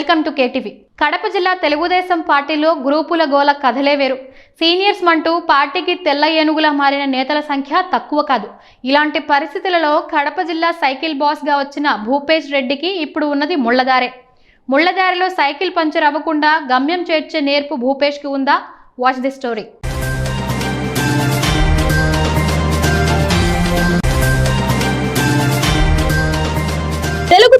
Welcome to KTV. Kadapa జిల్లా తెలుగుదేశం పార్టీలో గ్రూపుల గోల కథలే వేరు. సీనియర్స్ అంటూ పార్టీకి తెల్ల ఏనుగులా మారిన నేతల సంఖ్య తక్కువ కాదు. ఇలాంటి పరిస్థితులలో కడప జిల్లా సైకిల్ బాస్గా వచ్చిన భూపేష్ రెడ్డికి ఇప్పుడు ఉన్నది ముళ్ళదారే ముళ్ళదారిలో సైకిల్ పంచర్ అవ్వకుండా గమ్యం చేర్చే నేర్పు భూపేష్కి ఉందా? Watch the story.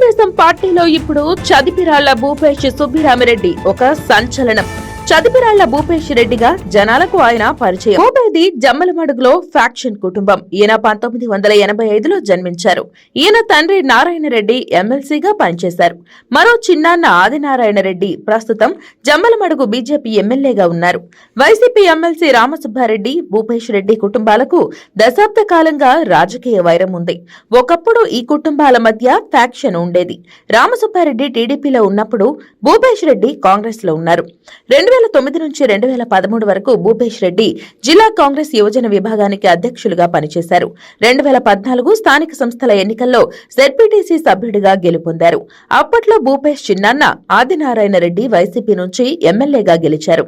తెలుగుదేశం పార్టీలో ఇప్పుడు చదిపిరాళ్ళ భూపేష్ సుబ్బిరామిరెడ్డి ఒక సంచలనం. చదిపిరాళ్ళ భూపేష్ రెడ్డిగా జనాలకు ఆయన పరిచయం. భూపేది జమ్మలమడుగులో ఫ్యాక్షన్ కుటుంబం. ఈయన పంతొమ్మిది వందల ఎనభై ఐదులో జన్మించారు. ఈయన తండ్రి నారాయణ రెడ్డి ఎమ్మెల్సీగా పనిచేశారు. మరో చిన్నాన్న ఆదినారాయణ రెడ్డి ప్రస్తుతం జమ్మలమడుగు బీజేపీ ఎమ్మెల్యేగా ఉన్నారు. వైసీపీ ఎమ్మెల్సీ రామసుబ్బారెడ్డి భూపేష్ రెడ్డి కుటుంబాలకు దశాబ్ద కాలంగా రాజకీయ వైరం ఉంది. ఒకప్పుడు ఈ కుటుంబాల మధ్య ఫ్యాక్షన్ ఉండేది. రామసుబ్బారెడ్డి టీడీపీలో ఉన్నప్పుడు భూపేష్ రెడ్డి కాంగ్రెస్లో ఉన్నారు. రెండు వేల తొమ్మిది నుంచి రెండు వేల పదమూడు వరకు భూపేష్ రెడ్డి జిల్లా కాంగ్రెస్ యువజన విభాగానికి అధ్యక్షులుగా పనిచేశారు. రెండు వేల పద్నాలుగు స్థానిక సంస్థల ఎన్నికల్లో జెడ్పీటీసీ సభ్యుడిగా గెలుపొందారు. అప్పట్లో భూపేష్ చిన్నాన్న ఆదినారాయణ రెడ్డి వైసీపీ నుంచి ఎమ్మెల్యేగా గెలిచారు.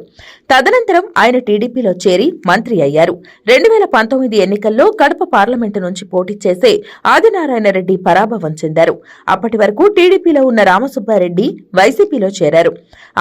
తదనంతరం ఆయన టీడీపీలో చేరి మంత్రి అయ్యారు. రెండు వేల పంతొమ్మిది ఎన్నికల్లో కడప పార్లమెంటు నుంచి పోటీ చేసే ఆదినారాయణ రెడ్డి పరాభవం చెందారు. అప్పటి వరకు టీడీపీలో ఉన్న రామసుబ్బారెడ్డి వైసీపీలో చేరారు.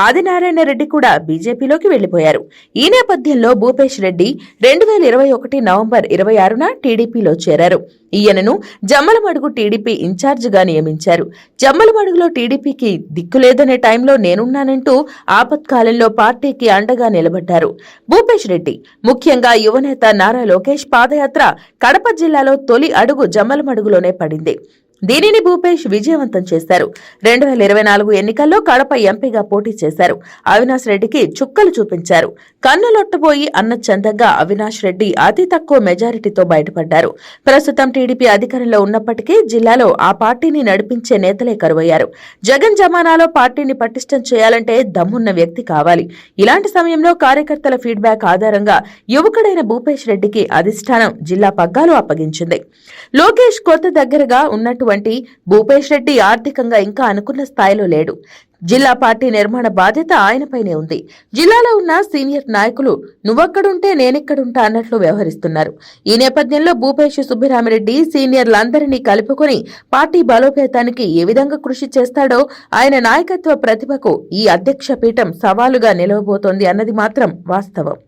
ఆదినారాయణ రెడ్డి కూడా బీజేపీలోకి వెళ్ళిపోయారు ఈ నేపథ్యంలో భూపేష్ రెడ్డి రెండు వేల ఇరవై ఒకటి నవంబర్ ఇరవై ఆరున టీడీపీలో చేరారు. ఈయనను జమ్మలమడుగు టీడీపీ ఇన్ఛార్జిగా నియమించారు. జమ్మలమడుగులో టీడీపీకి దిక్కులేదనే టైంలో నేనున్నానంటూ ఆపత్కాలంలో పార్టీకి అండగా నిలబడ్డారు. భూపేష్ రెడ్డి ముఖ్యంగా యువనేత నారా లోకేష్ పాదయాత్ర కడప జిల్లాలో తొలి అడుగు జమ్మలమడుగులోనే పడింది. దీనిని భూపేష్ విజయవంతం చేశారు. రెండు వేల ఇరవై నాలుగు ఎన్నికల్లో కడప ఎంపీగా పోటీ చేశారు. అవినాష్ రెడ్డికి చుక్కలు చూపించారు. కన్నులొట్టబోయి అన్న చందంగా అవినాష్ రెడ్డి అతి తక్కువ మెజారిటీతో బయటపడ్డారు. ప్రస్తుతం టీడీపీ అధికారంలో ఉన్నప్పటికీ జిల్లాలో ఆ పార్టీని నడిపించే నేతలే కరువయ్యారు. జగన్ జమానాలో పార్టీని పటిష్టం చేయాలంటే దమ్మున్న వ్యక్తి కావాలి. ఇలాంటి సమయంలో కార్యకర్తల ఫీడ్బ్యాక్ ఆధారంగా యువకుడైన భూపేష్ రెడ్డికి అధిష్టానం జిల్లా పగ్గాలు అప్పగించింది. లోకేష్ కొత్త దగ్గరగా ఉన్నటువంటి భూపేష్ రెడ్డి ఆర్థికంగా ఇంకా అనుకున్న స్థాయిలో లేడు. జిల్లా పార్టీ నిర్మాణ బాధ్యత ఆయనపైనే ఉంది. జిల్లాలో ఉన్న సీనియర్ నాయకులు నువ్వక్కడుంటే నేనెక్కడుంటా అన్నట్లు వ్యవహరిస్తున్నారు. ఈ నేపథ్యంలో భూపేష్ సుబ్బిరామిరెడ్డి సీనియర్లందరినీ కలుపుకొని పార్టీ బలోపేతానికి ఏ విధంగా కృషి చేస్తాడో ఆయన నాయకత్వ ప్రతిభకు ఈ అధ్యక్ష పీఠం సవాలుగా నిలవబోతోంది అన్నది మాత్రం వాస్తవం.